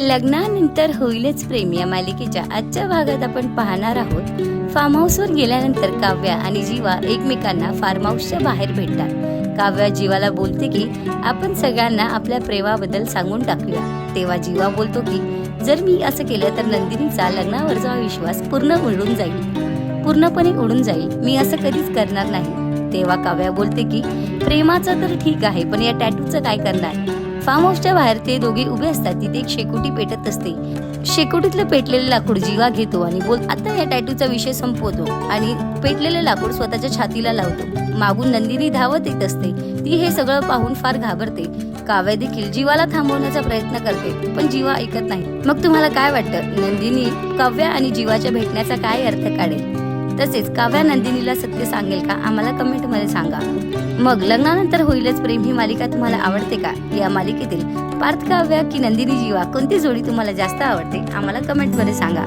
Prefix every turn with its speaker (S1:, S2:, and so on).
S1: लग्नानंतर होईलच प्रेम. या मालिकेच्या आजच्या भागात आपण पाहणार आहोत फार्म हाऊसवर गेल्यानंतर काव्या आणि जीवा एकमेकांना फार्म हाऊसच्या बाहेर भेटतात. काव्या जीवाला बोलते की आपण सगळ्यांना आपल्या प्रेमाबद्दल सांगून टाकूया. तेव्हा जीवा बोलतो की जर मी असं केलं तर नंदिनीचा लग्नावरचा विश्वास पूर्ण उडून जाईल. पूर्णपणे उडून जाईल. मी असं कधीच करणार नाही. तेव्हा काव्या बोलते की प्रेमाचं तर ठीक आहे पण या टॅटूचं काय करणार? फार्म हाऊसच्या बाहेर ते दोघे उभे असतात. तिथे एक शेकोटी पेटत असते. शेकोटीतलं पेटलेलं लाकूड जीवा घेतो आणि बोल आता या टॅटूचा विषय संपवतो. आणि पेटलेलं लाकूड स्वतःच्या छातीला लावतो. मागून नंदिनी धावत येत असते. ती हे सगळं पाहून फार घाबरते. काव्य देखील जीवाला थांबवण्याचा प्रयत्न करते पण जीवा ऐकत नाही. मग तुम्हाला काय वाटतं? नंदिनी काव्या आणि जीवाच्या भेटण्याचा काय अर्थ काढेल? तसेच काव्या नंदिनीला सत्य सांगेल का आम्हाला कमेंटमध्ये सांगा. मग लग्नानंतर होईलच प्रेम ही मालिका तुम्हाला आवडते का? या मालिकेतील पार्थ काव्या की नंदिनी जीवा कोणती जोडी तुम्हाला जास्त आवडते आम्हाला कमेंटमध्ये सांगा.